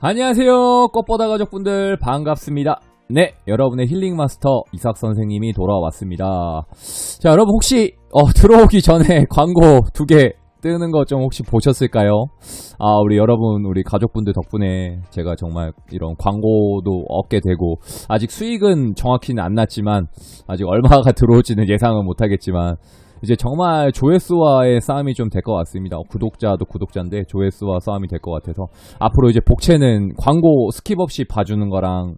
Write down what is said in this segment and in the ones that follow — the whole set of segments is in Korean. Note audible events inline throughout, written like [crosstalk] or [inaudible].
안녕하세요. 꽃보다 가족분들 반갑습니다. 네, 여러분의 힐링 마스터 이삭 선생님이 돌아왔습니다. 자, 여러분 혹시 어, 들어오기 전에 [laughs] 광고 두 개 뜨는 거 좀 혹시 보셨을까요? 아, 우리 여러분, 우리 가족분들 덕분에 제가 정말 이런 광고도 얻게 되고 아직 수익은 정확히는 안 났지만 아직 얼마가 [laughs] 들어올지는 예상은 못 하겠지만 이제 정말 조회수와의 싸움이 좀 될 것 같습니다. 어, 구독자도 구독자인데 조회수와 싸움이 될 것 같아서 앞으로 이제 복채는 광고 스킵 없이 봐주는 거랑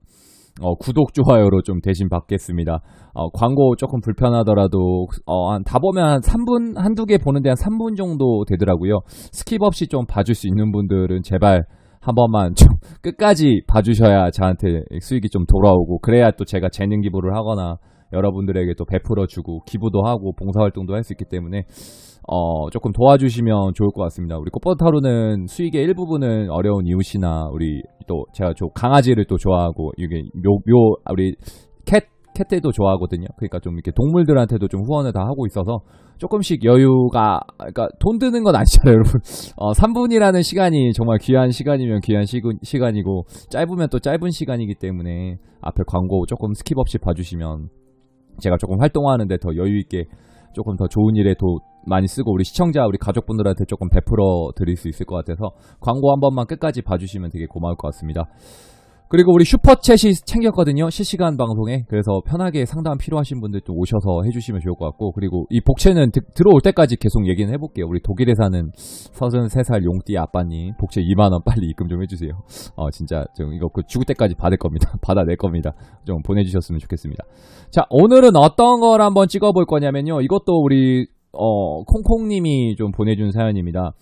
어, 구독, 좋아요로 좀 대신 받겠습니다. 어, 광고 조금 불편하더라도, 어, 한, 다 보면 한 3분, 한두 개 보는데 한 3분 정도 되더라고요. 스킵 없이 좀 봐줄 수 있는 분들은 제발 한 번만 좀 [laughs] 끝까지 봐주셔야 저한테 수익이 좀 돌아오고, 그래야 또 제가 재능 기부를 하거나, 여러분들에게 또 베풀어주고, 기부도 하고, 봉사활동도 할 수 있기 때문에, 어, 조금 도와주시면 좋을 것 같습니다. 우리 꽃버타로는 수익의 일부분은 어려운 이웃이나 우리 또 제가 좀 강아지를 또 좋아하고 이게 묘, 묘, 우리 캣, 캣들도 좋아하거든요. 그러니까 좀 이렇게 동물들한테도 좀 후원을 다 하고 있어서 조금씩 여유가, 그러니까 돈 드는 건 아니잖아요, [laughs] 여러분. 어, 3분이라는 시간이 정말 귀한 시간이면 귀한 시, 시간이고 짧으면 또 짧은 시간이기 때문에 앞에 광고 조금 스킵 없이 봐주시면 제가 조금 활동하는데 더 여유 있게 조금 더 좋은 일에 도 많이 쓰고 우리 시청자 우리 가족분들한테 조금 베풀어 드릴 수 있을 것 같아서 광고 한 번만 끝까지 봐주시면 되게 고마울 것 같습니다. 그리고 우리 슈퍼챗이 챙겼거든요. 실시간 방송에. 그래서 편하게 상담 필요하신 분들 또 오셔서 해주시면 좋을 것 같고. 그리고 이 복채는 드- 들어올 때까지 계속 얘기는 해볼게요. 우리 독일에 사는 33살 용띠 아빠님. 복채 2만원 빨리 입금 좀 해주세요. 어, 진짜 좀 이거 그 죽을 때까지 받을 겁니다. [laughs] 받아낼 겁니다. 좀 보내주셨으면 좋겠습니다. 자, 오늘은 어떤 걸 한번 찍어볼 거냐면요. 이것도 우리, 어, 콩콩님이 좀 보내준 사연입니다.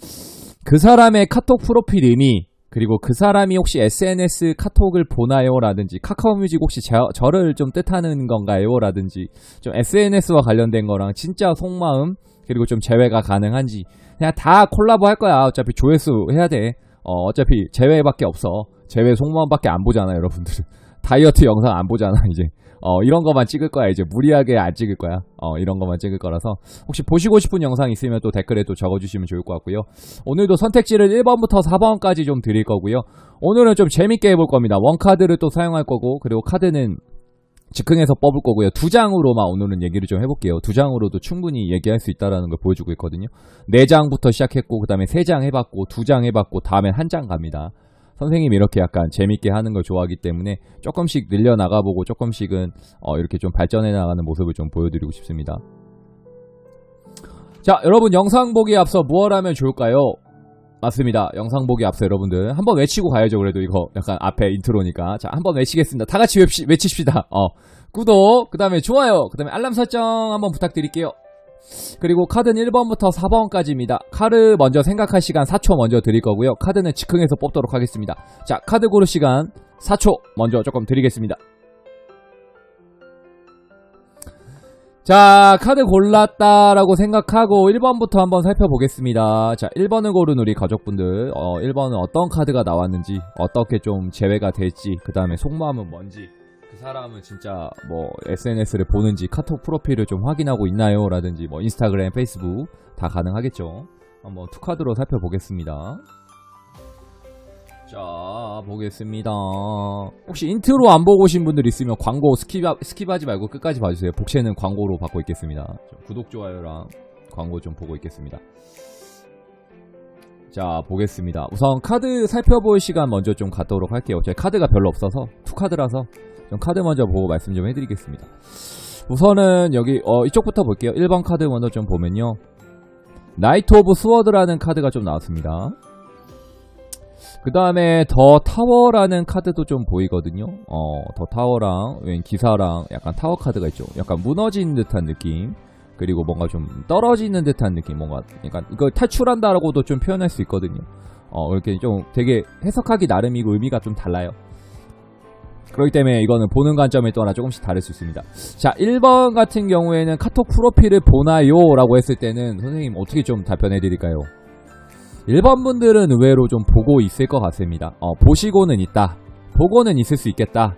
그 사람의 카톡 프로필 의미, 그리고 그 사람이 혹시 SNS 카톡을 보나요? 라든지, 카카오 뮤직 혹시 저, 저를 좀 뜻하는 건가요? 라든지, 좀 SNS와 관련된 거랑 진짜 속마음, 그리고 좀 제외가 가능한지, 그냥 다 콜라보 할 거야. 어차피 조회수 해야 돼. 어, 어차피 제외밖에 없어. 제외 속마음밖에 안 보잖아, 여러분들. [laughs] 다이어트 영상 안 보잖아, 이제. 어, 이런 거만 찍을 거야. 이제 무리하게 안 찍을 거야. 어, 이런 거만 찍을 거라서. 혹시 보시고 싶은 영상 있으면 또 댓글에 또 적어주시면 좋을 것 같고요. 오늘도 선택지를 1번부터 4번까지 좀 드릴 거고요. 오늘은 좀 재밌게 해볼 겁니다. 원카드를 또 사용할 거고, 그리고 카드는 즉흥해서 뽑을 거고요. 두 장으로만 오늘은 얘기를 좀 해볼게요. 두 장으로도 충분히 얘기할 수 있다라는 걸 보여주고 있거든요. 네 장부터 시작했고, 그 다음에 세 장 해봤고, 두 장 해봤고, 다음엔 한장 갑니다. 선생님이 이렇게 약간 재밌게 하는 걸 좋아하기 때문에 조금씩 늘려 나가 보고 조금씩은 어, 이렇게 좀 발전해 나가는 모습을 좀 보여드리고 싶습니다. 자, 여러분 영상 보기에 앞서 무엇 하면 좋을까요? 맞습니다. 영상 보기 앞서 여러분들 한번 외치고 가야죠. 그래도 이거 약간 앞에 인트로니까 자, 한번 외치겠습니다. 다 같이 외치, 외치십시다. 어, 구독, 그 다음에 좋아요, 그 다음에 알람 설정 한번 부탁드릴게요. 그리고 카드는 1번부터 4번까지입니다. 카드 먼저 생각할 시간 4초 먼저 드릴 거고요. 카드는 즉흥해서 뽑도록 하겠습니다. 자, 카드 고를 시간 4초 먼저 조금 드리겠습니다. 자, 카드 골랐다라고 생각하고 1번부터 한번 살펴보겠습니다. 자, 1번을 고른 우리 가족분들, 어, 1번은 어떤 카드가 나왔는지, 어떻게 좀 제외가 될지, 그 다음에 속마음은 뭔지, 그 사람은 진짜 뭐 SNS를 보는지 카톡 프로필을 좀 확인하고 있나요? 라든지 뭐 인스타그램, 페이스북 다 가능하겠죠. 한번 투카드로 살펴보겠습니다. 자, 보겠습니다. 혹시 인트로 안 보고 오신 분들 있으면 광고 스킵, 스킵하지 말고 끝까지 봐주세요. 복채는 광고로 받고 있겠습니다. 좀 구독, 좋아요랑 광고 좀 보고 있겠습니다. 자, 보겠습니다. 우선 카드 살펴볼 시간 먼저 좀 갖도록 할게요. 제 카드가 별로 없어서 투 카드라서 좀 카드 먼저 보고 말씀 좀 해드리겠습니다. 우선은 여기 어, 이쪽부터 볼게요. 1번 카드 먼저 좀 보면요. 나이트 오브 스워드라는 카드가 좀 나왔습니다. 그 다음에 더 타워라는 카드도 좀 보이거든요. 어, 더 타워랑 웬 기사랑 약간 타워 카드가 있죠. 약간 무너진 듯한 느낌. 그리고 뭔가 좀 떨어지는 듯한 느낌. 뭔가 그러니까 이걸 탈출한다라고도 좀 표현할 수 있거든요. 어, 이렇게 좀 되게 해석하기 나름이고 의미가 좀 달라요. 그렇기 때문에 이거는 보는 관점에 따라 조금씩 다를 수 있습니다. 자, 1번 같은 경우에는 카톡 프로필을 보나요? 라고 했을 때는 선생님 어떻게 좀 답변해 드릴까요? 1번 분들은 의외로 좀 보고 있을 것 같습니다. 어, 보시고는 있다. 보고는 있을 수 있겠다.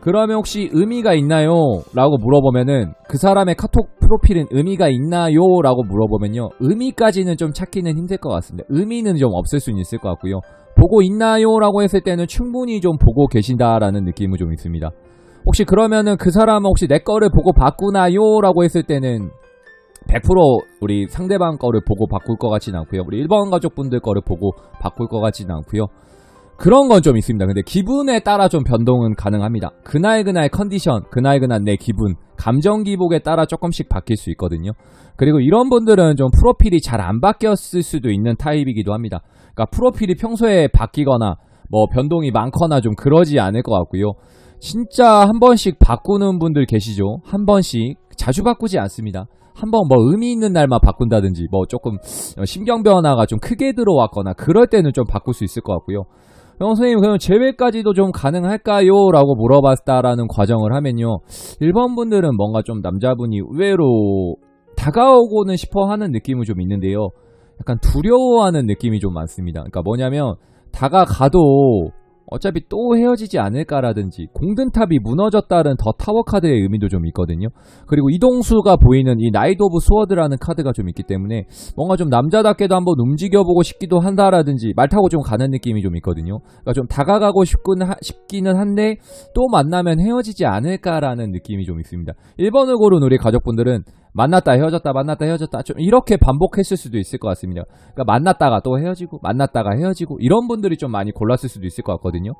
그러면 혹시 의미가 있나요? 라고 물어보면은 그 사람의 카톡 프로필은 의미가 있나요? 라고 물어보면요. 의미까지는 좀 찾기는 힘들 것 같습니다. 의미는 좀 없을 수는 있을 것 같고요. 보고 있나요? 라고 했을 때는 충분히 좀 보고 계신다라는 느낌은 좀 있습니다. 혹시 그러면은 그 사람은 혹시 내 거를 보고 바꾸나요? 라고 했을 때는 100% 우리 상대방 거를 보고 바꿀 것 같지는 않고요. 우리 1번 가족분들 거를 보고 바꿀 것 같지는 않고요. 그런 건 좀 있습니다. 근데 기분에 따라 좀 변동은 가능합니다. 그날 그날 컨디션, 그날 그날 내 기분, 감정 기복에 따라 조금씩 바뀔 수 있거든요. 그리고 이런 분들은 좀 프로필이 잘 안 바뀌었을 수도 있는 타입이기도 합니다. 그러니까 프로필이 평소에 바뀌거나 뭐 변동이 많거나 좀 그러지 않을 것 같고요. 진짜 한 번씩 바꾸는 분들 계시죠? 한 번씩 자주 바꾸지 않습니다. 한번 뭐 의미 있는 날만 바꾼다든지 뭐 조금 심경 변화가 좀 크게 들어왔거나 그럴 때는 좀 바꿀 수 있을 것 같고요. 형 선생님 그럼 제외까지도 좀 가능할까요? 라고 물어봤다라는 과정을 하면요. 1번 분들은 뭔가 좀 남자분이 의외로 다가오고는 싶어 하는 느낌은 좀 있는데요. 약간 두려워하는 느낌이 좀 많습니다. 그러니까 뭐냐면 다가가도 어차피 또 헤어지지 않을까라든지 공든탑이 무너졌다는 더 타워 카드의 의미도 좀 있거든요. 그리고 이동수가 보이는 이 나이드 오브 스워드라는 카드가 좀 있기 때문에 뭔가 좀 남자답게도 한번 움직여보고 싶기도 한다라든지 말 타고 좀 가는 느낌이 좀 있거든요. 그러니까 좀 다가가고 싶긴, 하, 싶기는 한데 또 만나면 헤어지지 않을까라는 느낌이 좀 있습니다. 1번을 고른 우리 가족분들은 만났다 헤어졌다 만났다 헤어졌다 좀 이렇게 반복했을 수도 있을 것 같습니다. 그러니까 만났다가 또 헤어지고 만났다가 헤어지고 이런 분들이 좀 많이 골랐을 수도 있을 것 같거든요.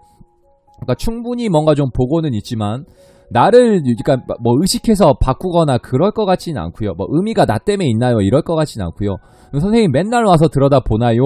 그러니까 충분히 뭔가 좀 보고는 있지만 나를 그러니까 뭐 의식해서 바꾸거나 그럴 것 같지는 않고요. 뭐 의미가 나 때문에 있나요? 이럴 것 같지는 않고요. 선생님 맨날 와서 들여다 보나요?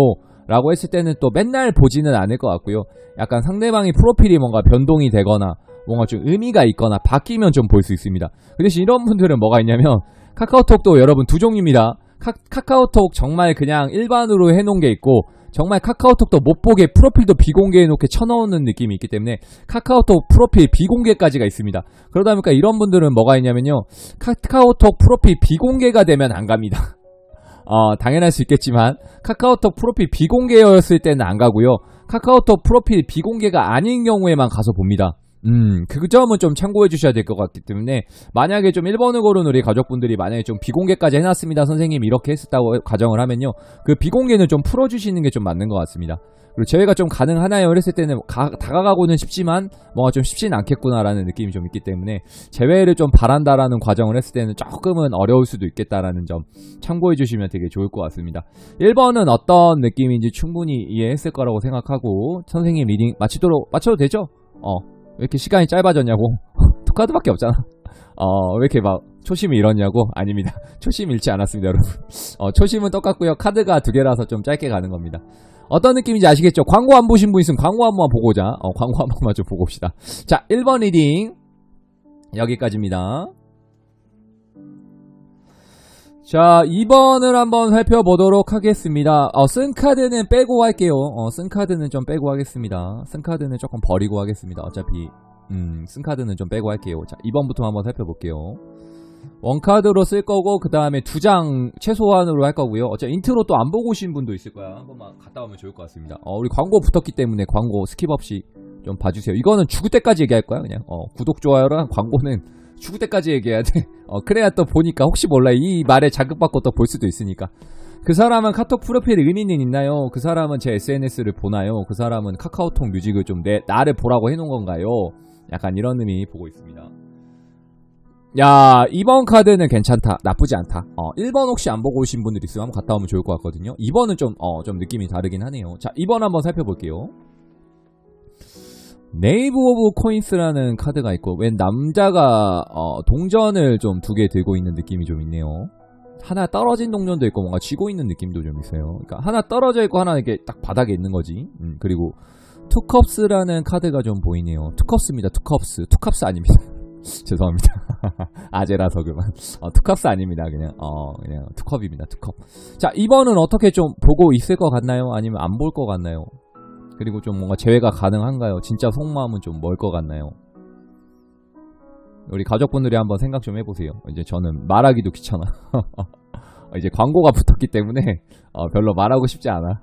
라고 했을 때는 또 맨날 보지는 않을 것 같고요. 약간 상대방이 프로필이 뭔가 변동이 되거나 뭔가 좀 의미가 있거나 바뀌면 좀 볼 수 있습니다. 그 대신 이런 분들은 뭐가 있냐면 카카오톡도 여러분 두 종류입니다. 카, 카오톡 정말 그냥 일반으로 해놓은 게 있고 정말 카카오톡도 못 보게 프로필도 비공개해 놓게 쳐넣는 느낌이 있기 때문에 카카오톡 프로필 비공개까지가 있습니다. 그러다 보니까 이런 분들은 뭐가 있냐면요. 카카오톡 프로필 비공개가 되면 안 갑니다. [laughs] 어, 당연할 수 있겠지만 카카오톡 프로필 비공개였을 때는 안 가고요. 카카오톡 프로필 비공개가 아닌 경우에만 가서 봅니다. 음, 그 점은 좀 참고해 주셔야 될 것 같기 때문에 만약에 좀 1번을 고른 우리 가족분들이 만약에 좀 비공개까지 해놨습니다. 선생님 이렇게 했었다고 가정을 하면요. 그 비공개는 좀 풀어주시는 게 좀 맞는 것 같습니다. 그리고 제외가 좀 가능하나요? 이랬을 때는 가, 다가가고는 싶지만 뭔가 좀 쉽지는 않겠구나라는 느낌이 좀 있기 때문에 제외를 좀 바란다라는 과정을 했을 때는 조금은 어려울 수도 있겠다라는 점 참고해 주시면 되게 좋을 것 같습니다. 1번은 어떤 느낌인지 충분히 이해했을 거라고 생각하고 선생님 리딩 마치도록 마쳐도 되죠? 어. 왜 이렇게 시간이 짧아졌냐고? 두 [laughs] 카드밖에 없잖아. 어, 왜 이렇게 막 초심이 잃었냐고? 아닙니다. [laughs] 초심 잃지 않았습니다, 여러분. 어, 초심은 똑같고요. 카드가 두 개라서 좀 짧게 가는 겁니다. 어떤 느낌인지 아시겠죠? 광고 안 보신 분 있으면 광고 한 번만 보고 오자. 어, 광고 한 번만 좀 보고 옵시다. 자, 1번 리딩. 여기까지입니다. 자, 2번을 한번 살펴보도록 하겠습니다. 어, 쓴 카드는 빼고 할게요. 어, 쓴 카드는 좀 빼고 하겠습니다. 쓴 카드는 조금 버리고 하겠습니다. 어차피, 음, 쓴 카드는 좀 빼고 할게요. 자, 2번부터 한번 살펴볼게요. 원카드로 쓸 거고, 그 다음에 두 장 최소한으로 할 거고요. 어차피 인트로 또 안 보고 오신 분도 있을 거야. 한 번만 갔다 오면 좋을 것 같습니다. 어, 우리 광고 붙었기 때문에 광고 스킵 없이 좀 봐주세요. 이거는 죽을 때까지 얘기할 거야, 그냥. 어, 구독, 좋아요랑 광고는 죽을 때까지 얘기해야 돼. [laughs] 어, 그래야 또 보니까 혹시 몰라. 이 말에 자극받고 또 볼 수도 있으니까. 그 사람은 카톡 프로필에 의미는 있나요? 그 사람은 제 SNS를 보나요? 그 사람은 카카오톡 뮤직을 좀 내, 나를 보라고 해놓은 건가요? 약간 이런 의미 보고 있습니다. 야, 2번 카드는 괜찮다. 나쁘지 않다. 어, 1번 혹시 안 보고 오신 분들 있으면 한번 갔다 오면 좋을 것 같거든요. 2번은 좀, 어, 좀 느낌이 다르긴 하네요. 자, 2번 한번 살펴볼게요. 네이브 오브 코인스라는 카드가 있고 웬 남자가 어, 동전을 좀 두 개 들고 있는 느낌이 좀 있네요. 하나 떨어진 동전도 있고 뭔가 쥐고 있는 느낌도 좀 있어요. 그러니까 하나 떨어져 있고 하나 이렇게 딱 바닥에 있는 거지. 음, 그리고 투컵스라는 카드가 좀 보이네요. 투컵스입니다. 투컵스. 투컵스 아닙니다. [laughs] 죄송합니다. [laughs] 아재라서 그만. 어, 투컵스 아닙니다. 그냥 어 그냥 투컵입니다. 투컵. 자 이번은 어떻게 좀 보고 있을 것 같나요? 아니면 안 볼 것 같나요? 그리고 좀 뭔가 제외가 가능한가요? 진짜 속마음은 좀 멀 것 같나요? 우리 가족분들이 한번 생각 좀 해보세요. 이제 저는 말하기도 귀찮아. [laughs] 이제 광고가 붙었기 때문에 어, 별로 말하고 싶지 않아.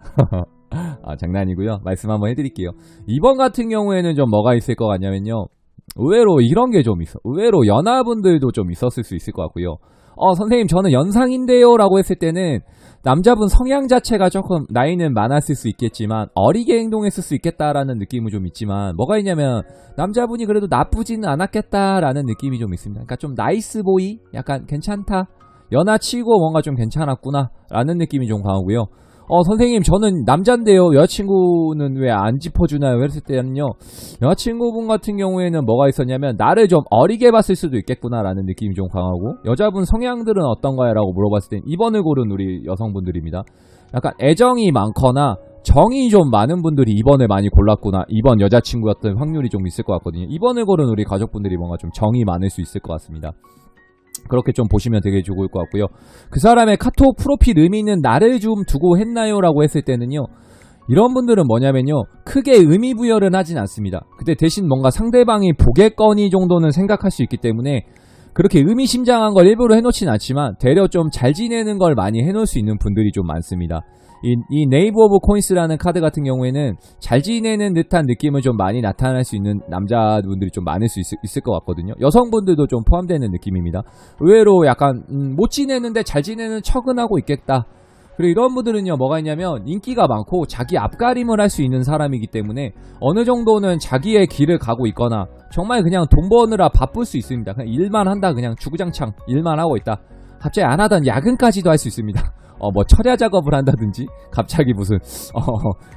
[laughs] 아, 장난이고요. 말씀 한번 해드릴게요. 이번 같은 경우에는 좀 뭐가 있을 것 같냐면요. 의외로 이런 게 좀 있어. 의외로 연하분들도 좀 있었을 수 있을 것 같고요. 어, 선생님, 저는 연상인데요. 라고 했을 때는 남자분 성향 자체가 조금 나이는 많았을 수 있겠지만 어리게 행동했을 수 있겠다라는 느낌은 좀 있지만 뭐가 있냐면 남자분이 그래도 나쁘지는 않았겠다라는 느낌이 좀 있습니다. 그러니까 좀 나이스 보이? 약간 괜찮다? 연하치고 뭔가 좀 괜찮았구나 라는 느낌이 좀 강하고요. 어, 선생님, 저는 남잔데요. 여자친구는 왜 안 짚어주나요? 했을 때는요. 여자친구분 같은 경우에는 뭐가 있었냐면, 나를 좀 어리게 봤을 수도 있겠구나라는 느낌이 좀 강하고, 여자분 성향들은 어떤가요? 라고 물어봤을 땐 2번을 고른 우리 여성분들입니다. 약간 애정이 많거나, 정이 좀 많은 분들이 2번을 많이 골랐구나. 2번 여자친구였던 확률이 좀 있을 것 같거든요. 2번을 고른 우리 가족분들이 뭔가 좀 정이 많을 수 있을 것 같습니다. 그렇게 좀 보시면 되게 좋을 것 같고요. 그 사람의 카톡 프로필 의미는 나를 좀 두고 했나요? 라고 했을 때는요. 이런 분들은 뭐냐면요. 크게 의미 부여를 하진 않습니다. 근데 대신 뭔가 상대방이 보겠거니 정도는 생각할 수 있기 때문에 그렇게 의미심장한 걸 일부러 해놓진 않지만 되려 좀 잘 지내는 걸 많이 해놓을 수 있는 분들이 좀 많습니다. 이, 이 네이버 오브 코인스라는 카드 같은 경우에는 잘 지내는 듯한 느낌을 좀 많이 나타낼 수 있는 남자분들이 좀 많을 수 있, 을 것 같거든요. 여성분들도 좀 포함되는 느낌입니다. 의외로 약간 음, 못 지내는데 잘 지내는 척은 하고 있겠다. 그리고 이런 분들은요 뭐가 있냐면 인기가 많고 자기 앞가림을 할 수 있는 사람이기 때문에 어느 정도는 자기의 길을 가고 있거나 정말 그냥 돈 버느라 바쁠 수 있습니다. 그냥 일만 한다 그냥 주구장창 일만 하고 있다. 갑자기 안 하던 야근까지도 할 수 있습니다. 어, 뭐 철야 작업을 한다든지 갑자기 무슨 어,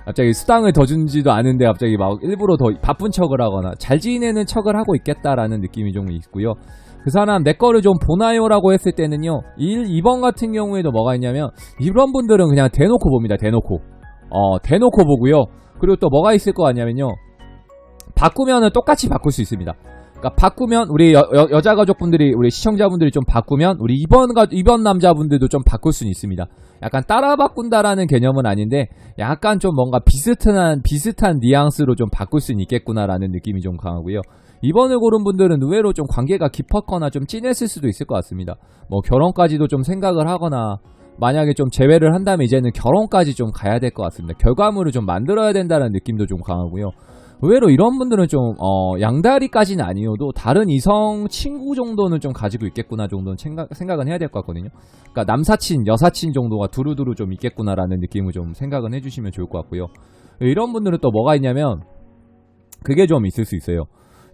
갑자기 수당을 더 준지도 않은데 갑자기 막 일부러 더 바쁜 척을 하거나 잘 지내는 척을 하고 있겠다라는 느낌이 좀 있고요. 그 사람 내 거를 좀 보나요라고 했을 때는요. 1, 2번 같은 경우에도 뭐가 있냐면 이런 분들은 그냥 대놓고 봅니다. 대놓고. 어, 대놓고 보고요. 그리고 또 뭐가 있을 거 아니냐면요. 바꾸면은 똑같이 바꿀 수 있습니다. 그러니까 바꾸면 우리 여, 여, 자 가족분들이 우리 시청자분들이 좀 바꾸면 우리 이번 가 이번 남자분들도 좀 바꿀 수는 있습니다. 약간 따라 바꾼다라는 개념은 아닌데 약간 좀 뭔가 비슷한 비슷한 뉘앙스로 좀 바꿀 수는 있겠구나라는 느낌이 좀 강하고요. 이번을 고른 분들은 의외로 좀 관계가 깊었거나 좀 진했을 수도 있을 것 같습니다. 뭐 결혼까지도 좀 생각을 하거나 만약에 좀 재회를 한다면 이제는 결혼까지 좀 가야 될 것 같습니다. 결과물을 좀 만들어야 된다는 느낌도 좀 강하고요. 의외로 이런 분들은 좀, 어, 양다리까지는 아니어도 다른 이성 친구 정도는 좀 가지고 있겠구나 정도는 생각, 생각은 해야 될 것 같거든요. 그러니까 남사친, 여사친 정도가 두루두루 좀 있겠구나라는 느낌을 좀 생각은 해주시면 좋을 것 같고요. 이런 분들은 또 뭐가 있냐면, 그게 좀 있을 수 있어요.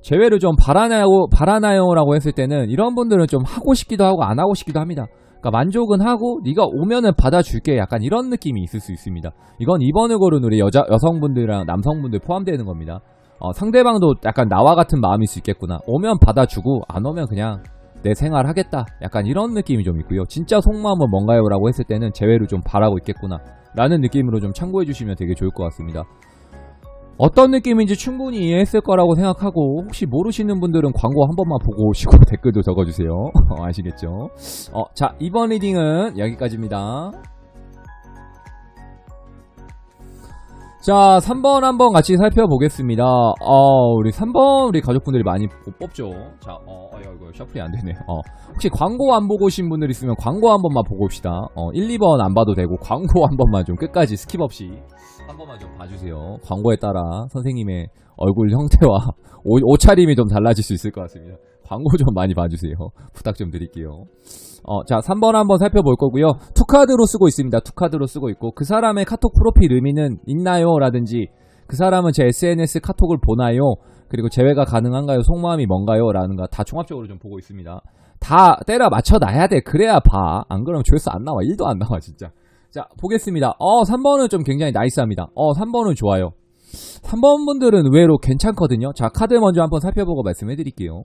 재회를 좀 바라나요, 바라나요라고 했을 때는 이런 분들은 좀 하고 싶기도 하고 안 하고 싶기도 합니다. 그러니까 만족은 하고 네가 오면은 받아줄게 약간 이런 느낌이 있을 수 있습니다. 이건 이번을 고른 우리 여자 여성분들이랑 남성분들 포함되는 겁니다. 어, 상대방도 약간 나와 같은 마음일 수 있겠구나. 오면 받아주고 안 오면 그냥 내 생활 하겠다. 약간 이런 느낌이 좀 있고요. 진짜 속마음은 뭔가요? 라고 했을 때는 재회를 좀 바라고 있겠구나. 라는 느낌으로 좀 참고해 주시면 되게 좋을 것 같습니다. 어떤 느낌인지 충분히 이해했을 거라고 생각하고 혹시 모르시는 분들은 광고 한 번만 보고 오시고 [laughs] 댓글도 적어주세요. [laughs] 아시겠죠? 어, 자 이번 리딩은 여기까지입니다. 자 3번 한번 같이 살펴보겠습니다. 어, 우리 3번 우리 가족분들이 많이 뽑죠. 자, 어, 어 이거 셔플이 안 되네. 어, 혹시 광고 안 보고 오신 분들 있으면 광고 한 번만 보고 옵시다. 어, 1, 2번 안 봐도 되고 광고 한 번만 좀 끝까지 스킵 없이 한 번만 좀 봐주세요. 광고에 따라 선생님의 얼굴 형태와 [laughs] 옷, 옷차림이 좀 달라질 수 있을 것 같습니다. 광고 좀 많이 봐주세요. [laughs] 부탁 좀 드릴게요. 어, 자, 3번 한번 살펴볼 거고요. 투카드로 쓰고 있습니다. 투카드로 쓰고 있고, 그 사람의 카톡 프로필 의미는 있나요? 라든지, 그 사람은 제 SNS 카톡을 보나요? 그리고 재회가 가능한가요? 속마음이 뭔가요? 라는 거다 종합적으로 좀 보고 있습니다. 다 때려 맞춰 놔야 돼. 그래야 봐. 안 그러면 조회수 안 나와. 1도 안 나와, 진짜. 자, 보겠습니다. 어, 3번은 좀 굉장히 나이스합니다. 어, 3번은 좋아요. 3번 분들은 의외로 괜찮거든요. 자, 카드 먼저 한번 살펴보고 말씀해 드릴게요.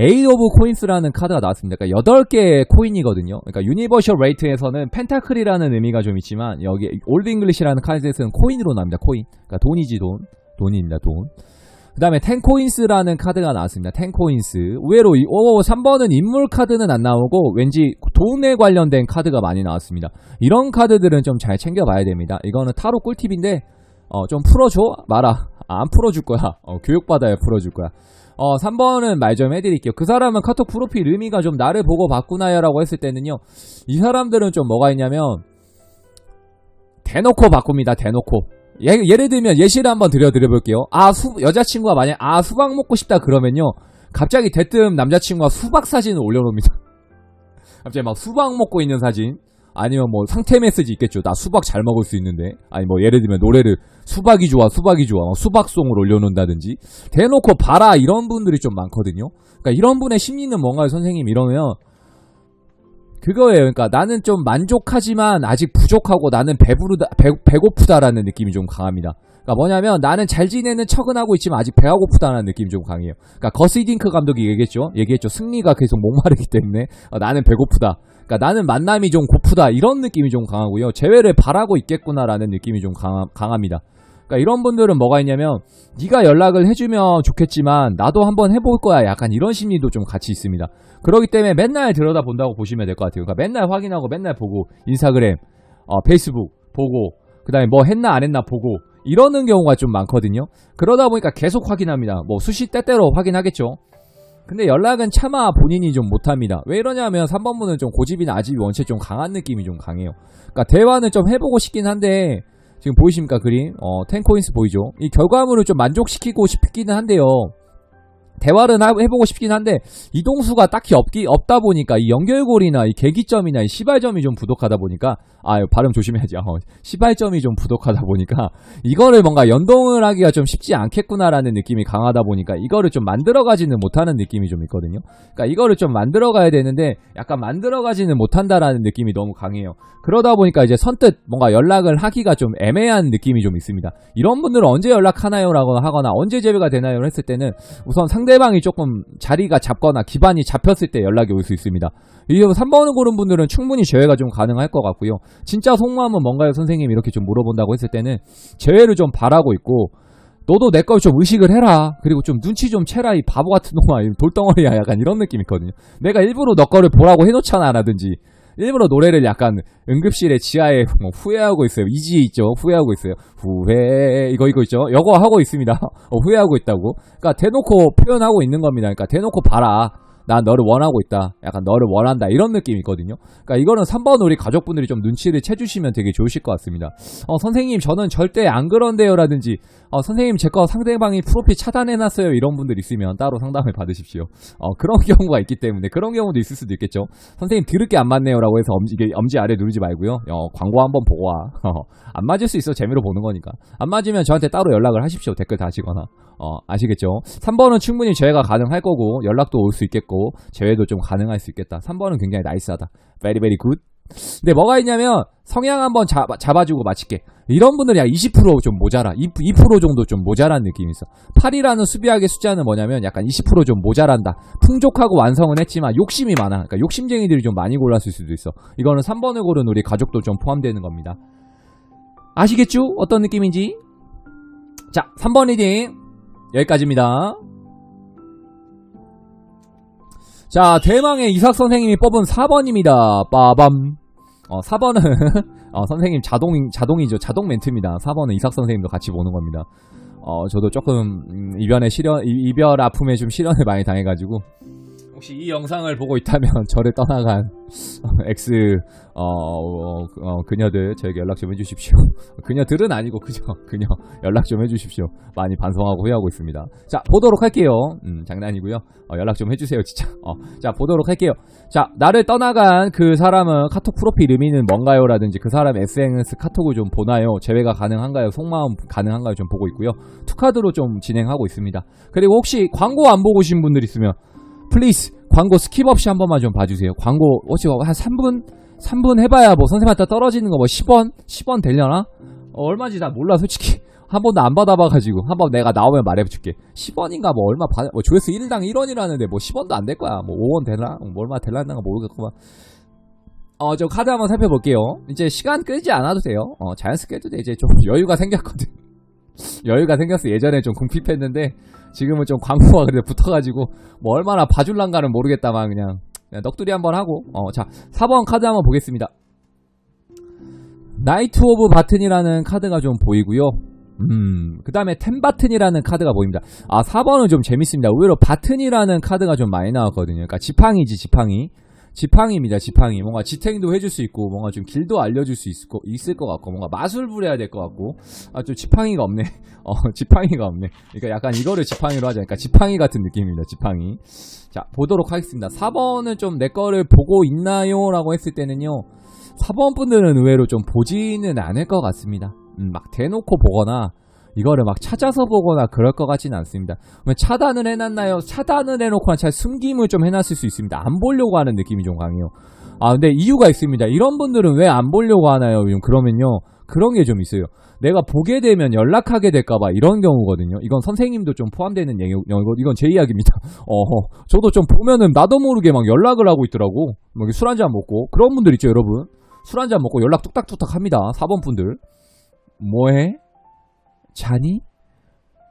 에이 오브 코인스라는 카드가 나왔습니다. 그러니까 8개의 코인이거든요. 그러니까 유니버셜 레이트에서는 펜타클이라는 의미가 좀 있지만 여기 올드 잉글리시라는 카드에서는 코인으로 나옵니다. 코인. 그러니까 돈이지 돈. 돈입니다. 돈. 그 다음에 텐코인스라는 카드가 나왔습니다. 텐코인스. 의외로 이, 오, 3번은 인물 카드는 안 나오고 왠지 돈에 관련된 카드가 많이 나왔습니다. 이런 카드들은 좀 잘 챙겨봐야 됩니다. 이거는 타로 꿀팁인데 어, 좀 풀어줘? 말아. 아, 안 풀어줄 거야. 어, 교육받아야 풀어줄 거야. 어, 3번은 말 좀 해드릴게요. 그 사람은 카톡 프로필 의미가 좀 나를 보고 바꾸나요? 라고 했을 때는요. 이 사람들은 좀 뭐가 있냐면 대놓고 바꿉니다. 대놓고. 예, 예를 들면 예시를 한번 드려 드려볼게요. 아, 수, 여자친구가 만약 아 수박 먹고 싶다 그러면요. 갑자기 대뜸 남자친구가 수박 사진을 올려놓습니다. [laughs] 갑자기 막 수박 먹고 있는 사진 아니면 뭐 상태 메시지 있겠죠. 나 수박 잘 먹을 수 있는데 아니 뭐 예를 들면 노래를 수박이 좋아 수박이 좋아 막 수박송을 올려놓는다든지 대놓고 봐라 이런 분들이 좀 많거든요. 그러니까 이런 분의 심리는 뭔가요 선생님 이러면 그거예요. 그러니까 나는 좀 만족하지만 아직 부족하고 나는 배부르다, 배, 배고프다라는 느낌이 좀 강합니다. 그러니까 뭐냐면 나는 잘 지내는 척은 하고 있지만 아직 배가 고프다는 느낌이 좀 강해요. 그러니까 거스이딩크 감독이 얘기했죠. 얘기했죠. 승리가 계속 목마르기 때문에 어, 나는 배고프다. 그러니까 나는 만남이 좀 고프다 이런 느낌이 좀 강하고요. 재회를 바라고 있겠구나라는 느낌이 좀 강, 강합니다. 그러니까 이런 분들은 뭐가 있냐면 네가 연락을 해주면 좋겠지만 나도 한번 해볼 거야 약간 이런 심리도 좀 같이 있습니다. 그렇기 때문에 맨날 들여다 본다고 보시면 될 것 같아요. 그러니까 맨날 확인하고 맨날 보고 인스타그램, 어, 페이스북 보고 그 다음에 뭐 했나 안 했나 보고 이러는 경우가 좀 많거든요. 그러다 보니까 계속 확인합니다. 뭐 수시 때때로 확인하겠죠. 근데 연락은 차마 본인이 좀 못합니다. 왜 이러냐면 3번분은 좀 고집이나 아집이 원체 좀 강한 느낌이 좀 강해요. 그러니까 대화는 좀 해보고 싶긴 한데 지금 보이십니까 그림? 어, 텐코인스 보이죠? 이 결과물을 좀 만족시키고 싶기는 한데요. 대화를 하- 해보고 싶긴 한데 이동수가 딱히 없기 없다 보니까 이 연결고리나 이 계기점이나 이 시발점이 좀 부족하다 보니까 아 발음 조심해야지 어, 시발점이 좀 부족하다 보니까 이거를 뭔가 연동을 하기가 좀 쉽지 않겠구나라는 느낌이 강하다 보니까 이거를 좀 만들어가지는 못하는 느낌이 좀 있거든요. 그러니까 이거를 좀 만들어가야 되는데 약간 만들어가지는 못한다라는 느낌이 너무 강해요. 그러다 보니까 이제 선뜻 뭔가 연락을 하기가 좀 애매한 느낌이 좀 있습니다. 이런 분들은 언제 연락하나요라고 하거나 언제 재배가 되나요 했을 때는 우선 상대방이 조금 자리가 잡거나 기반이 잡혔을 때 연락이 올 수 있습니다. 이 3번을 고른 분들은 충분히 제외가 좀 가능할 것 같고요. 진짜 속마음은 뭔가요 선생님 이렇게 좀 물어본다고 했을 때는 제외를 좀 바라고 있고 너도 내 걸 좀 의식을 해라. 그리고 좀 눈치 좀 채라 이 바보 같은 놈아 이 돌덩어리야 약간 이런 느낌 있거든요. 내가 일부러 너 거를 보라고 해놓잖아 라든지 일부러 노래를 약간 응급실에 지하에 뭐 후회하고 있어요. 이지 있죠. 후회하고 있어요. 후회 이거 이거 있죠. 이거 하고 있습니다. 어, 후회하고 있다고. 그러니까 대놓고 표현하고 있는 겁니다. 그러니까 대놓고 봐라. 난 너를 원하고 있다. 약간 너를 원한다. 이런 느낌이 있거든요. 그러니까 이거는 3번 우리 가족분들이 좀 눈치를 채주시면 되게 좋으실 것 같습니다. 어, 선생님, 저는 절대 안 그런데요. 라든지, 어, 선생님, 제 거 상대방이 프로필 차단해놨어요. 이런 분들 있으면 따로 상담을 받으십시오. 어, 그런 [laughs] 경우가 있기 때문에 그런 경우도 있을 수도 있겠죠. 선생님, 들을 게안 맞네요. 라고 해서 엄지, 엄지 아래 누르지 말고요. 어, 광고 한번 보고 와. [laughs] 어, 안 맞을 수 있어. 재미로 보는 거니까. 안 맞으면 저한테 따로 연락을 하십시오. 댓글 다시거나. 어, 아시겠죠? 3번은 충분히 제외가 가능할 거고, 연락도 올 수 있겠고, 제외도 좀 가능할 수 있겠다. 3번은 굉장히 나이스하다. very very good. 근데 뭐가 있냐면, 성향 한번 잡아, 잡아주고 마칠게. 이런 분들이 약 20%좀 모자라. 2, 2% 정도 좀 모자란 느낌이 있어. 8이라는 수비하게 숫자는 뭐냐면 약간 20%좀 모자란다. 풍족하고 완성은 했지만 욕심이 많아. 그러니까 욕심쟁이들이 좀 많이 골랐을 수도 있어. 이거는 3번을 고른 우리 가족도 좀 포함되는 겁니다. 아시겠죠? 어떤 느낌인지? 자, 3번 리딩. 여기까지입니다. 자, 대망의 이삭 선생님이 뽑은 4번입니다. 빠밤. 어, 4번은, [laughs] 어, 선생님 자동, 자동이죠. 자동 멘트입니다. 4번은 이삭 선생님도 같이 보는 겁니다. 어, 저도 조금, 음, 이변의 시련, 이- 이별 아픔에 좀 시련을 많이 당해가지고, 혹시 이 영상을 보고 있다면 [laughs] 저를 떠나간 어, [laughs] X 어, 어, 어, 그녀들 저에게 연락 좀 해주십시오. [laughs] 그녀들은 아니고 그저 그녀 연락 좀 해주십시오. 많이 반성하고 후회하고 있습니다. 자 보도록 할게요. 음, 장난이고요. 어, 연락 좀 해주세요 진짜. 어, 자 보도록 할게요. 자 나를 떠나간 그 사람은 카톡 프로필 의미는 뭔가요?라든지 그 사람 SNS 카톡을 좀 보나요? 제외가 가능한가요? 속마음 가능한가요? 좀 보고 있고요. 투카드로 좀 진행하고 있습니다. 그리고 혹시 광고 안 보고 오신 분들 있으면 플리즈 광고 스킵 없이 한 번만 좀 봐주세요. 광고 혹시 한 3분 3분 해봐야 뭐 선생님한테 떨어지는 거 뭐 10원 10원 되려나? 어, 얼마인지 나 몰라 솔직히. [laughs] 한 번도 안 받아봐가지고. 한 번 내가 나오면 말해줄게. 10원인가 뭐 얼마 받, 뭐 조회수 1당 1원이라는데 뭐 10원도 안 될 거야. 뭐 5원 되나? 뭐 얼마 될라나 모르겠구만. 어저 카드 한번 살펴볼게요. 이제 시간 끌지 않아도 돼요. 어 자연스럽게 해도 돼. 이제 좀 여유가 생겼거든 여유가 생겼어 예전에 좀 궁핍했는데 지금은 좀 광고가 그래 붙어가지고 뭐 얼마나 봐줄란가는 모르겠다만 그냥, 그냥 넋두리 한번 하고 어 자 4번 카드 한번 보겠습니다 나이트 오브 바튼이라는 카드가 좀 보이고요 음, 그 다음에 템바튼이라는 카드가 보입니다. 아, 4번은 좀 재밌습니다. 의외로 바튼이라는 카드가 좀 많이 나왔거든요. 그러니까 지팡이지, 지팡이. 지팡이입니다, 지팡이. 뭔가 지탱도 해줄 수 있고, 뭔가 좀 길도 알려줄 수 있을 것, 있을 것 같고, 뭔가 마술 부려야 될 것 같고, 아, 좀 지팡이가 없네. [laughs] 어, 지팡이가 없네. 그러니까 약간 이거를 지팡이로 하자. 그러니까 지팡이 같은 느낌입니다, 지팡이. 자, 보도록 하겠습니다. 4번은 좀 내 거를 보고 있나요? 라고 했을 때는요, 4번 분들은 의외로 좀 보지는 않을 것 같습니다. 음, 막 대놓고 보거나, 이거를 막 찾아서 보거나 그럴 것 같지는 않습니다. 차단을 해놨나요? 차단을 해놓고 잘 숨김을 좀 해놨을 수 있습니다. 안 보려고 하는 느낌이 좀 강해요. 아, 근데 이유가 있습니다. 이런 분들은 왜 안 보려고 하나요? 좀 그러면요. 그런 게 좀 있어요. 내가 보게 되면 연락하게 될까봐 이런 경우거든요. 이건 선생님도 좀 포함되는 얘기, 이건 이건 제 이야기입니다. [laughs] 어, 저도 좀 보면은 나도 모르게 막 연락을 하고 있더라고. 술 한잔 먹고. 그런 분들 있죠, 여러분. 술 한잔 먹고 연락 뚝딱뚝딱 합니다. 4번 분들. 뭐해? 자니?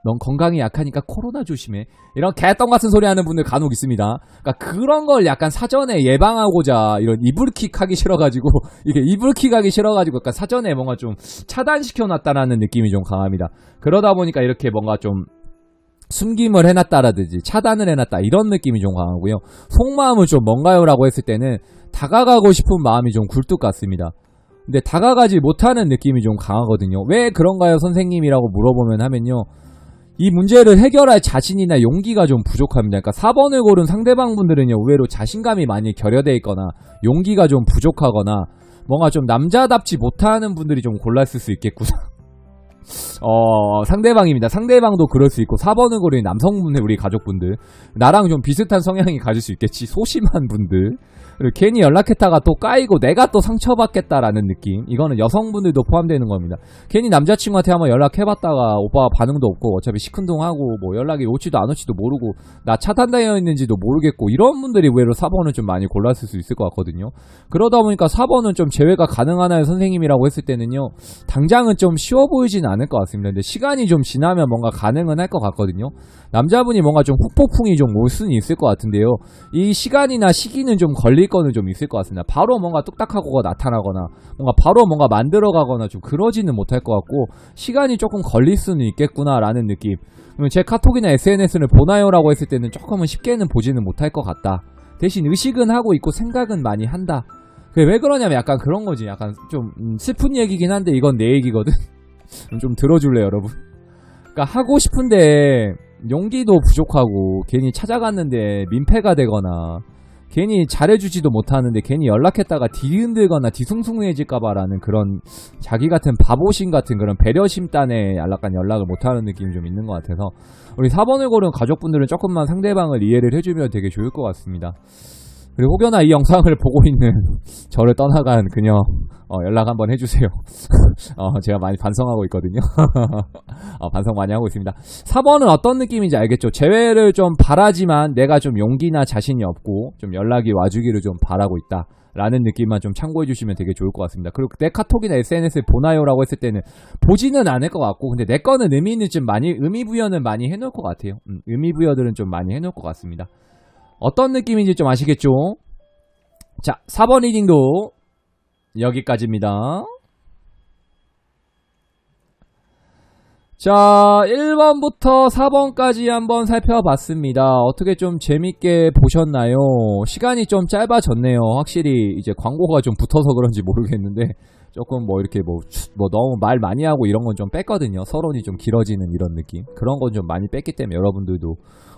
넌 건강이 약하니까 코로나 조심해. 이런 개똥 같은 소리 하는 분들 간혹 있습니다. 그러니까 그런 걸 약간 사전에 예방하고자 이런 이불킥 하기 싫어가지고 [laughs] 이게 이불킥 하기 싫어가지고 약간 사전에 뭔가 좀 차단시켜 놨다라는 느낌이 좀 강합니다. 그러다 보니까 이렇게 뭔가 좀 숨김을 해놨다라든지 차단을 해놨다 이런 느낌이 좀 강하고요. 속마음은 좀 뭔가요라고 했을 때는 다가가고 싶은 마음이 좀 굴뚝 같습니다. 근데 다가가지 못하는 느낌이 좀 강하거든요. 왜 그런가요, 선생님이라고 물어보면 하면요. 이 문제를 해결할 자신이나 용기가 좀 부족합니다. 그러니까 4번을 고른 상대방 분들은요, 의외로 자신감이 많이 결여돼 있거나, 용기가 좀 부족하거나, 뭔가 좀 남자답지 못하는 분들이 좀 골랐을 수 있겠구나. 어, 상대방입니다. 상대방도 그럴 수 있고, 4번을 고른 남성분들, 우리 가족분들. 나랑 좀 비슷한 성향이 가질 수 있겠지. 소심한 분들. 그리고 괜히 연락했다가 또 까이고 내가 또 상처받겠다라는 느낌. 이거는 여성분들도 포함되는 겁니다. 괜히 남자친구한테 한번 연락해봤다가 오빠가 반응도 없고 어차피 시큰둥하고 뭐 연락이 올지도 안 올지도 모르고 나 차단되어 있는지도 모르겠고 이런 분들이 의외로 4번을 좀 많이 골랐을 수 있을 것 같거든요. 그러다 보니까 4번은 좀 제외가 가능하나요 선생님이라고 했을 때는요. 당장은 좀 쉬워 보이진 않을 것 같습니다. 근데 시간이 좀 지나면 뭔가 가능은 할 것 같거든요. 남자분이 뭔가 좀 후폭풍이 좀 올 수는 있을 것 같은데요. 이 시간이나 시기는 좀 걸릴 거는 좀 있을 것 같습니다. 바로 뭔가 뚝딱하고 나타나거나 뭔가 바로 뭔가 만들어 가거나 좀 그러지는 못할 것 같고 시간이 조금 걸릴 수는 있겠구나라는 느낌. 제 카톡이나 SNS를 보나요라고 했을 때는 조금은 쉽게는 보지는 못할 것 같다. 대신 의식은 하고 있고 생각은 많이 한다. 왜 그러냐면 약간 그런 거지. 약간 좀 음, 슬픈 얘기긴 한데 이건 내 얘기거든. [laughs] 좀 들어줄래 요 여러분? 그러니까 하고 싶은데 용기도 부족하고 괜히 찾아갔는데 민폐가 되거나 괜히 잘해주지도 못하는데 괜히 연락했다가 뒤흔들거나 뒤숭숭해질까봐라는 그런 자기 같은 바보심 같은 그런 배려심단에 약간 연락을 못하는 느낌이 좀 있는 것 같아서 우리 4번을 고른 가족분들은 조금만 상대방을 이해를 해주면 되게 좋을 것 같습니다. 그리고 혹여나 이 영상을 [laughs] 보고 있는 [laughs] 저를 떠나간 그녀 어, 연락 한번 해주세요. [laughs] 어, 제가 많이 반성하고 있거든요. 어, 반성 많이 하고 있습니다. 4번은 어떤 느낌인지 알겠죠? 재회를 좀 바라지만 내가 좀 용기나 자신이 없고 좀 연락이 와주기를 좀 바라고 있다. 라는 느낌만 좀 참고해 주시면 되게 좋을 것 같습니다. 그리고 내 카톡이나 SNS에 보나요라고 했을 때는 보지는 않을 것 같고 근데 내 거는 의미는 좀 많이 의미 부여는 많이 해놓을 것 같아요. 음, 의미 부여들은 좀 많이 해놓을 것 같습니다. 어떤 느낌인지 좀 아시겠죠? 자, 4번 리딩도 여기까지입니다. 자, 1번부터 4번까지 한번 살펴봤습니다. 어떻게 좀 재밌게 보셨나요? 시간이 좀 짧아졌네요. 확실히 이제 광고가 좀 붙어서 그런지 모르겠는데 조금 뭐 이렇게 뭐, 뭐 너무 말 많이 하고 이런 건 좀 뺐거든요. 서론이 좀 길어지는 이런 느낌. 그런 건 좀 많이 뺐기 때문에 여러분들도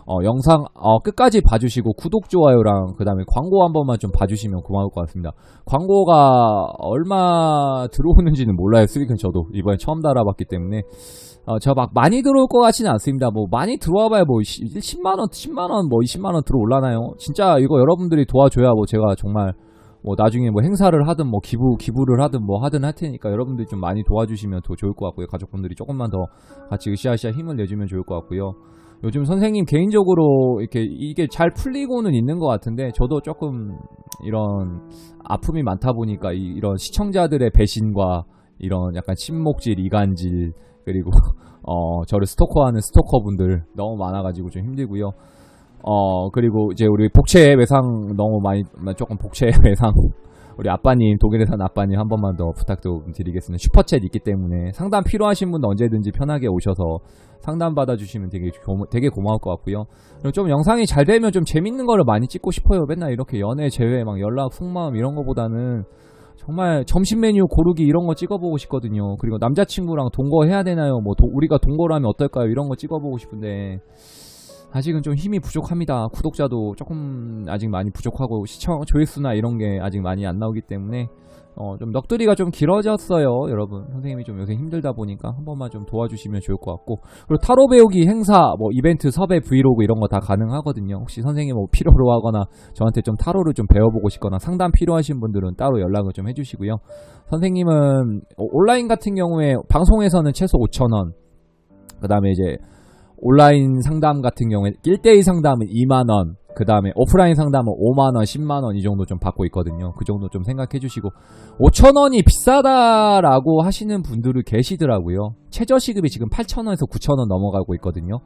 어, 영상 어, 끝까지 봐주시고 구독, 좋아요랑 그 다음에 광고 한 번만 좀 봐주시면 고마울 것 같습니다. 광고가 얼마 들어오는지는 몰라요. 수익은 저도 이번에 처음 달아봤기 때문에 어, 저 막 많이 들어올 것 같지는 않습니다. 뭐 많이 들어와봐야 뭐 10만원, 10만원, 뭐 20만원 들어올라나요? 진짜 이거 여러분들이 도와줘야 뭐 제가 정말 뭐 나중에 뭐 행사를 하든 뭐 기부 기부를 하든 뭐 하든 할 테니까 여러분들이 좀 많이 도와주시면 더 좋을 것 같고요. 가족분들이 조금만 더 같이 으쌰으쌰 힘을 내주면 좋을 것 같고요. 요즘 선생님 개인적으로 이렇게 이게 잘 풀리고는 있는 것 같은데 저도 조금 이런 아픔이 많다 보니까 이, 런 시청자들의 배신과 이런 약간 침묵질, 이간질 그리고 [laughs] 어 저를 스토커하는 스토커분들 너무 많아가지고 좀 힘들고요. 어 그리고 이제 우리 복채 외상 너무 많이 조금 복채 [laughs] 외상 우리 아빠님, 독일에 사는 아빠님 한 번만 더 부탁 좀 드리겠습니다. 슈퍼챗 있기 때문에 상담 필요하신 분 언제든지 편하게 오셔서 상담 받아주시면 되게, 고, 되게 고마울 것 같고요. 그리고 좀 영상이 잘 되면 좀 재밌는 거를 많이 찍고 싶어요. 맨날 이렇게 연애, 재회, 막 연락, 속마음 이런 거보다는 정말 점심 메뉴 고르기 이런 거 찍어보고 싶거든요. 그리고 남자친구랑 동거 해야 되나요? 뭐 도- 우리가 동거를 하면 어떨까요? 이런 거 찍어보고 싶은데 아직은 좀 힘이 부족합니다. 구독자도 조금 아직 많이 부족하고 시청 조회수나 이런 게 아직 많이 안 나오기 때문에 어, 좀 넋두리가 좀 길어졌어요, 여러분. 선생님이 좀 요새 힘들다 보니까 한 번만 좀 도와주시면 좋을 것 같고. 그리고 타로 배우기 행사, 뭐 이벤트 섭외 브이로그 이런 거 다 가능하거든요. 혹시 선생님 뭐 필요로 하거나 저한테 좀 타로를 좀 배워보고 싶거나 상담 필요하신 분들은 따로 연락을 좀 해주시고요. 선생님은 어, 온라인 같은 경우에 방송에서는 최소 5,000원, 그 다음에 이제 온라인 상담 같은 경우에 1대1 상담은 2만원, 그 다음에 오프라인 상담은 5만원, 10만원 이 정도 좀 받고 있거든요. 그 정도 좀 생각해 주시고, 5천원이 비싸다라고 하시는 분들이 계시더라고요. 최저시급이 지금 8천원에서 9천원 넘어가고 있거든요.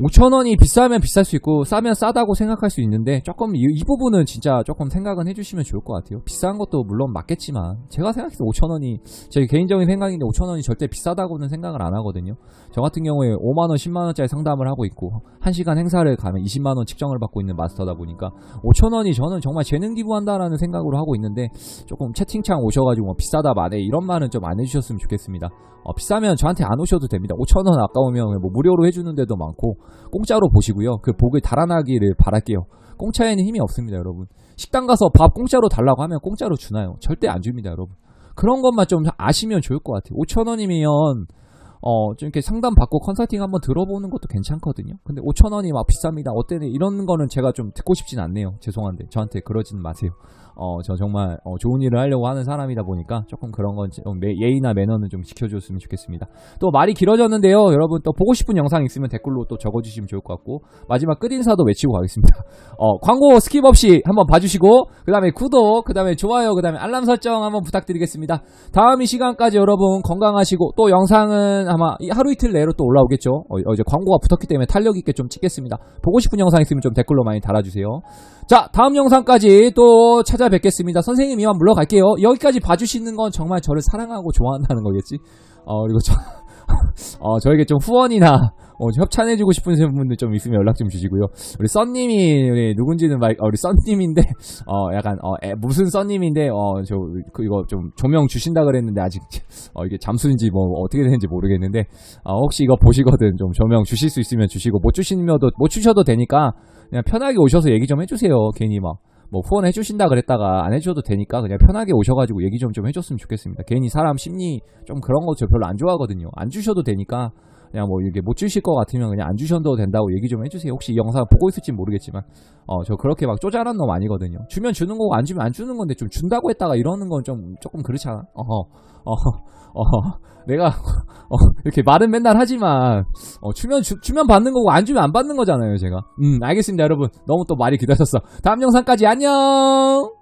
5천원이 비싸면 비쌀 수 있고 싸면 싸다고 생각할 수 있는데 조금 이, 이 부분은 진짜 조금 생각은 해주시면 좋을 것 같아요. 비싼 것도 물론 맞겠지만 제가 생각해서 5천원이 제 개인적인 생각인데 5천원이 절대 비싸다고는 생각을 안 하거든요. 저 같은 경우에 5만원, 10만원짜리 상담을 하고 있고 1시간 행사를 가면 20만원 측정을 받고 있는 마스터다 보니까 5천원이 저는 정말 재능 기부한다라는 생각으로 하고 있는데 조금 채팅창 오셔가지고 뭐 비싸다 말해 이런 말은 좀 안 해주셨으면 좋겠습니다. 어, 비싸면 저한테 안 오셔도 됩니다. 5천원 아까우면 뭐 무료로 해주는 데도 많고 공짜로 보시고요. 그 복을 달아나기를 바랄게요. 공짜에는 힘이 없습니다, 여러분. 식당 가서 밥 공짜로 달라고 하면 공짜로 주나요? 절대 안 줍니다, 여러분. 그런 것만 좀 아시면 좋을 것 같아요. 5천 원이면 어, 좀 이렇게 상담 받고 컨설팅 한번 들어보는 것도 괜찮거든요. 근데 5천 원이 막 비쌉니다. 어때는 이런 거는 제가 좀 듣고 싶진 않네요. 죄송한데 저한테 그러지는 마세요. 어, 저 정말 어, 좋은 일을 하려고 하는 사람이다 보니까 조금 그런 건좀 매- 예의나 매너는 좀 지켜줬으면 좋겠습니다. 또 말이 길어졌는데요. 여러분 또 보고 싶은 영상 있으면 댓글로 또 적어주시면 좋을 것 같고 마지막 끝 인사도 외치고 가겠습니다. [laughs] 어, 광고 스킵 없이 한번 봐주시고 그 다음에 구독, 그 다음에 좋아요, 그 다음에 알람 설정 한번 부탁드리겠습니다. 다음 이 시간까지 여러분 건강하시고 또 영상은 아마 이 하루 이틀 내로 또 올라오겠죠. 어, 어제 광고가 붙었기 때문에 탄력 있게 좀 찍겠습니다. 보고 싶은 영상 있으면 좀 댓글로 많이 달아주세요. 자, 다음 영상까지 또 찾아뵙겠습니다. 선생님 이만 물러갈게요. 여기까지 봐주시는 건 정말 저를 사랑하고 좋아한다는 거겠지? 어, 그리고 저, [laughs] 어, 저에게 좀 후원이나, 어, 좀 협찬해주고 싶은 분들 좀 있으면 연락 좀 주시고요. 우리 썬님이, 우리 누군지는 말, 어, 우리 썬님인데, 어, 약간, 어, 에, 무슨 썬님인데, 어, 저, 그, 이거 좀 조명 주신다 그랬는데, 아직, [laughs] 어, 이게 잠수인지 뭐, 어떻게 되는지 모르겠는데, 어, 혹시 이거 보시거든 좀 조명 주실 수 있으면 주시고, 못 주시면도, 못 주셔도 되니까, 그냥 편하게 오셔서 얘기 좀 해주세요. 괜히 막. 뭐 후원 해 주신다 그랬다가 안 해주셔도 되니까 그냥 편하게 오셔가지고 얘기 좀 좀 해줬으면 좋겠습니다. 괜히 사람 심리 좀 그런 거 저 별로 안 좋아하거든요. 안 주셔도 되니까 그냥 뭐 이게 못 주실 것 같으면 그냥 안 주셔도 된다고 얘기 좀 해주세요. 혹시 이 영상 보고 있을지 모르겠지만 어 저 그렇게 막 쪼잔한 놈 아니거든요. 주면 주는 거고 안 주면 안 주는 건데 좀 준다고 했다가 이러는 건 좀 조금 그렇잖아. 어허 어허 어허 [laughs] 내가 어, 이렇게 말은 맨날 하지만 어, 주면 주, 주면 받는 거고 안 주면 안 받는 거잖아요 제가 음 알겠습니다 여러분 너무 또 말이 길어졌어 다음 영상까지 안녕